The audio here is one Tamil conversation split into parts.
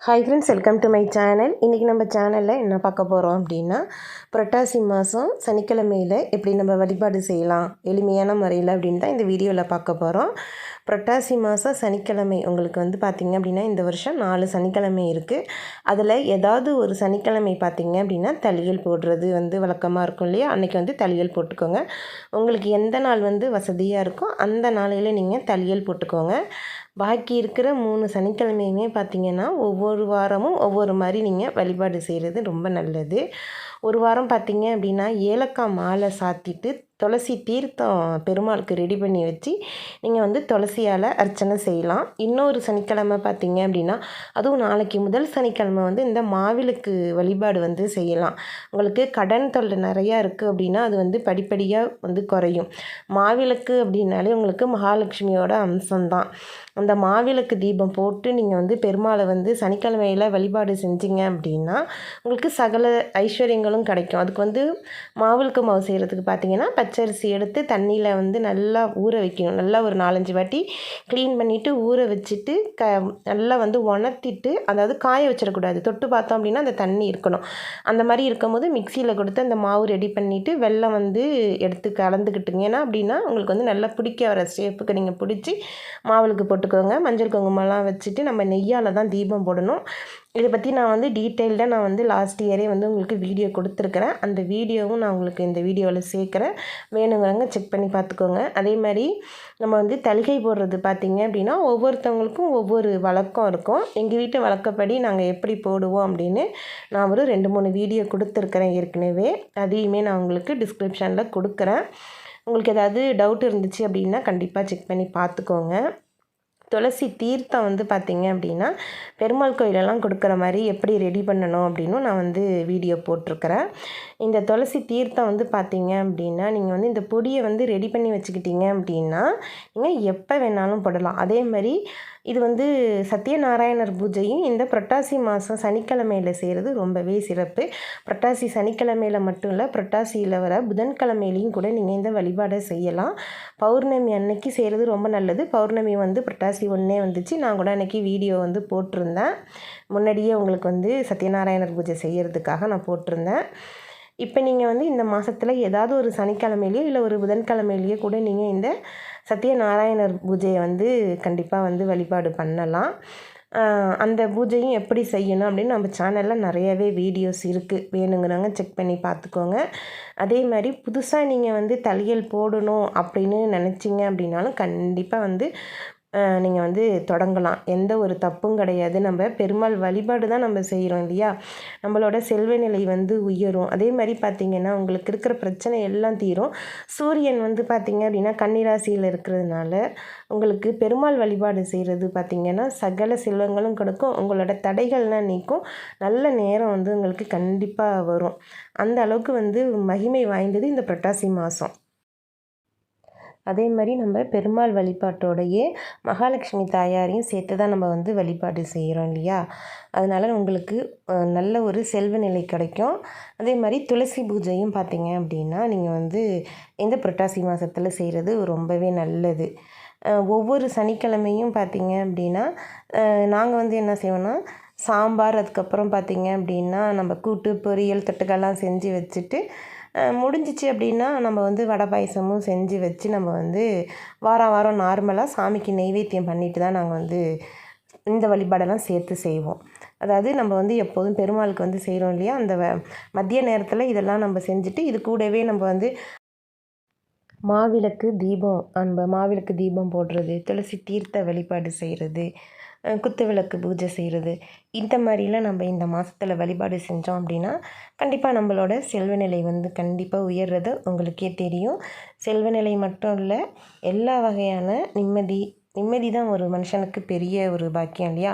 Hi friends welcome to my channel இன்றைக்கி நம்ம சேனலில் என்ன பார்க்க போகிறோம் அப்படின்னா புரட்டாசி மாதம் சனிக்கிழமையில் எப்படி நம்ம வழிபாடு செய்யலாம் எளிமையான முறையில் அப்படின்னு தான் இந்த வீடியோவில் பார்க்க போகிறோம் புரட்டாசி மாதம் சனிக்கிழமை உங்களுக்கு வந்து பார்த்திங்க அப்படின்னா இந்த வருஷம் நாலு சனிக்கிழமை இருக்குது அதில் ஏதாவது ஒரு சனிக்கிழமை பார்த்திங்க அப்படின்னா தளியல் போடுறது வந்து வழக்கமாக இருக்கும் இல்லையா? அன்றைக்கி வந்து தளியல் போட்டுக்கோங்க. உங்களுக்கு எந்த நாள் வந்து வசதியாக இருக்கோ அந்த நாளையில் நீங்கள் தளியல் போட்டுக்கோங்க. பாக்கி இருக்கிற மூணு சனிக்கிழமையுமே பார்த்திங்கன்னா ஒவ்வொரு வாரமும் ஒவ்வொரு மாதிரி நீங்கள் வழிபாடு செய்கிறது ரொம்ப நல்லது. ஒரு வாரம் பார்த்திங்க அப்படின்னா ஏலக்காய் மாலை சாத்திட்டு துளசி தீர்த்தம் பெருமாளுக்கு ரெடி பண்ணி வச்சு நீங்கள் வந்து துளசியால் அர்ச்சனை செய்யலாம். இன்னொரு சனிக்கிழமை பார்த்தீங்க அப்படின்னா அதுவும் நாளைக்கு முதல் சனிக்கிழமை வந்து இந்த மாவிளக்கு வழிபாடு வந்து செய்யலாம். உங்களுக்கு கடன் தொல்லை நிறையா இருக்குது அப்படின்னா அது வந்து படிப்படியாக வந்து குறையும். மாவிளக்கு அப்படின்னாலே உங்களுக்கு மகாலட்சுமியோட அம்சம்தான். அந்த மாவிளக்கு தீபம் போட்டு நீங்கள் வந்து பெருமாளை வந்து சனிக்கிழமையில் வழிபாடு செஞ்சீங்க அப்படின்னா உங்களுக்கு சகல ஐஸ்வர்யங்களும் கிடைக்கும். அதுக்கு வந்து மாவிளக்கு மாவு செய்கிறதுக்கு பார்த்தீங்கன்னா பச்சரிசி எடுத்து தண்ணியில் வந்து நல்லா ஊற வைக்கணும். நல்லா ஒரு நாலஞ்சு வாட்டி க்ளீன் பண்ணிவிட்டு ஊற வச்சுட்டு க நல்லா வந்து உணர்த்திட்டு அதாவது காய வச்சிடக்கூடாது. தொட்டு பார்த்தோம் அப்படின்னா அந்த தண்ணி இருக்கணும். அந்த மாதிரி இருக்கும்போது மிக்சியில் கொடுத்து அந்த மாவு ரெடி பண்ணிவிட்டு வெள்ளம் வந்து எடுத்து கலந்துக்கிட்டுங்க. ஏன்னா அப்படின்னா உங்களுக்கு வந்து நல்லா பிடிக்க வர ஷேப்புக்கு நீங்கள் பிடிச்சி மாவுளுக்கு போட்டுக்கோங்க. மஞ்சள் குங்குமம்லாம் வச்சுட்டு நம்ம நெய்யால் தான் தீபம் போடணும். இதை பற்றி நான் வந்து டீட்டெயில்டாக நான் வந்து லாஸ்ட் இயரே வந்து உங்களுக்கு வீடியோ கொடுத்துருக்குறேன். அந்த வீடியோவும் நான் உங்களுக்கு இந்த வீடியோவில் சேர்க்குறேன். வேணுங்கிறவங்க செக் பண்ணி பார்த்துக்கோங்க. அதே மாதிரி நம்ம வந்து தலிகை போடுறது பார்த்திங்க அப்படின்னா ஒவ்வொருத்தவங்களுக்கும் ஒவ்வொரு வழக்கம் இருக்கும். எங்கள் வீட்டு வழக்கப்படி நாங்கள் எப்படி போடுவோம் அப்படின்னு நான் ஒரு ரெண்டு மூணு வீடியோ கொடுத்துருக்குறேன் ஏற்கனவே. அதையுமே நான் உங்களுக்கு டிஸ்கிரிப்ஷனில் கொடுக்குறேன். உங்களுக்கு ஏதாவது டவுட் இருந்துச்சு அப்படின்னா கண்டிப்பாக செக் பண்ணி பார்த்துக்கோங்க. துளசி தீர்த்தம் வந்து பார்த்திங்க அப்படின்னா பெருமாள் கோயிலெல்லாம் கொடுக்குற மாதிரி எப்படி ரெடி பண்ணணும் அப்படின்னும் நான் வந்து வீடியோ போட்டிருக்கிறேன். இந்த துளசி தீர்த்தம் வந்து பார்த்திங்க அப்படின்னா நீங்கள் வந்து இந்த பொடியை வந்து ரெடி பண்ணி வச்சுக்கிட்டீங்க அப்படின்னா நீங்கள் எப்போ வேணாலும் போடலாம். அதே மாதிரி இது வந்து சத்யநாராயணர் பூஜையும் இந்த புரட்டாசி மாதம் சனிக்கிழமையில் செய்கிறது ரொம்பவே சிறப்பு. புரட்டாசி சனிக்கிழமையில் மட்டும் இல்லை புரட்டாசியில் வர புதன்கிழமையிலையும் கூட நீங்கள் இந்த வழிபாடை செய்யலாம். பௌர்ணமி அன்னைக்கு செய்கிறது ரொம்ப நல்லது. பௌர்ணமி வந்து புரட்டாசி ஒன்றே வந்துச்சு. நான் கூட அன்றைக்கி வீடியோ வந்து போட்டிருந்தேன். முன்னாடியே உங்களுக்கு வந்து சத்யநாராயணர் பூஜை செய்கிறதுக்காக நான் போட்டிருந்தேன். இப்போ நீங்கள் வந்து இந்த மாதத்தில் ஏதாவது ஒரு சனிக்கிழமையிலையோ இல்லை ஒரு புதன்கிழமையிலையோ கூட நீங்கள் இந்த சத்யநாராயணர் பூஜையை வந்து கண்டிப்பாக வந்து வழிபாடு பண்ணலாம். அந்த பூஜையும் எப்படி செய்யணும் அப்படின்னு நம்ம சேனலில் நிறையவே வீடியோஸ் இருக்குது வேணுங்கிறவங்க செக் பண்ணி பார்த்துக்கோங்க. அதே மாதிரி புதுசாக நீங்கள் வந்து தலையல் போடணும் அப்படின்னு நினச்சிங்க அப்படின்னாலும் கண்டிப்பாக வந்து நீங்கள் வந்து தொடங்கலாம். எந்த ஒரு தப்பும் கிடையாது. நம்ம பெருமாள் வழிபாடு தான் நம்ம செய்கிறோம் இல்லையா? நம்மளோட செல்வ நிலை வந்து உயரும். அதே மாதிரி பார்த்திங்கன்னா உங்களுக்கு இருக்கிற பிரச்சனை எல்லாம் தீரும். சூரியன் வந்து பார்த்திங்க அப்படின்னா கன்னிராசியில் இருக்கிறதுனால உங்களுக்கு பெருமாள் வழிபாடு செய்கிறது பார்த்திங்கன்னா சகல செல்வங்களும் கொடுக்கும். உங்களோட தடைகள்லாம் நீக்கும். நல்ல நேரம் வந்து உங்களுக்கு கண்டிப்பாக வரும். அந்த அளவுக்கு வந்து மகிமை வாய்ந்தது இந்த புரட்டாசி மாதம் அதே மாதிரி நம்ம பெருமாள் வழிபாட்டோடையே மகாலட்சுமி தாயாரையும் சேர்த்து தான் நம்ம வந்து வழிபாடு செய்கிறோம் இல்லையா? அதனால் உங்களுக்கு நல்ல ஒரு செல்வ நிலை கிடைக்கும். அதே மாதிரி துளசி பூஜையும் பார்த்திங்க அப்படின்னா நீங்கள் வந்து இந்த புரட்டாசி மாதத்தில் செய்கிறது ரொம்பவே நல்லது. ஒவ்வொரு சனிக்கிழமையும் பார்த்திங்க அப்படின்னா நாங்கள் வந்து என்ன செய்வோன்னா சாம்பார் அதுக்கப்புறம் பார்த்திங்க அப்படின்னா நம்ம கூட்டு பொரியல் தொட்டுக்கெல்லாம் செஞ்சு வச்சுட்டு முடிஞ்சிச்சு அப்படின்னா நம்ம வந்து வடை பாயசமும் செஞ்சு வச்சு நம்ம வந்து வாரம் வாரம் நார்மலாக சாமிக்கு நெய்வேத்தியம் பண்ணிட்டு தான் நாங்கள் வந்து இந்த வழிபாடெல்லாம் சேர்த்து செய்வோம். அதாவது நம்ம வந்து எப்போதும் பெருமாளுக்கு வந்து செய்கிறோம் இல்லையா? அந்த மதிய நேரத்தில் இதெல்லாம் நம்ம செஞ்சுட்டு இது கூடவே நம்ம வந்து மாவிளக்கு தீபம் நம்ம மாவிளக்கு தீபம் போடுறது துளசி தீர்த்த வழிபாடு செய்கிறது குத்து விளக்கு பூஜை செய்கிறது இந்த மாதிரிலாம் நம்ம இந்த மாதத்தில் வழிபாடு செஞ்சோம் அப்படின்னா கண்டிப்பாக நம்மளோட செல்வநிலை வந்து கண்டிப்பாக உயர்றது உங்களுக்கே தெரியும். செல்வநிலை மட்டும் இல்லை எல்லா வகையான நிம்மதி நிம்மதி தான் ஒரு மனுஷனுக்கு பெரிய ஒரு பாக்கியம் இல்லையா?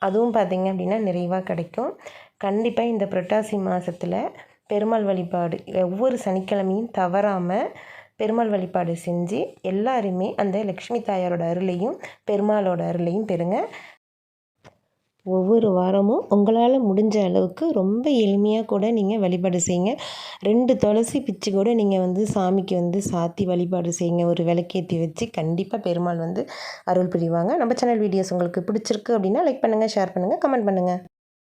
அதுவும் பார்த்திங்க அப்படின்னா நிறைவாக கிடைக்கும். கண்டிப்பாக இந்த புரட்டாசி மாதத்தில் பெருமாள் வழிபாடு ஒவ்வொரு சனிக்கிழமையும் தவறாமல் பெருமாள் வழிபாடு செஞ்சு எல்லாருமே அந்த லக்ஷ்மி தாயாரோட அருளையும் பெருமாளோட அருளையும் பெறுங்க. ஒவ்வொரு வாரமும் உங்களால் முடிஞ்ச அளவுக்கு ரொம்ப எளிமையாக கூட நீங்கள் வழிபாடு செய்யுங்க. ரெண்டு துளசி பிச்சு கூட நீங்கள் வந்து சாமிக்கு வந்து சாத்தி வழிபாடு செய்யுங்க. ஒரு விளக்கேற்றி வச்சு கண்டிப்பாக பெருமாள் வந்து அருள் புரிவாங்க. நம்ம சேனல் வீடியோஸ் உங்களுக்கு பிடிச்சிருக்கு அப்படின்னா லைக் பண்ணுங்கள் ஷேர் பண்ணுங்கள் கமெண்ட் பண்ணுங்கள்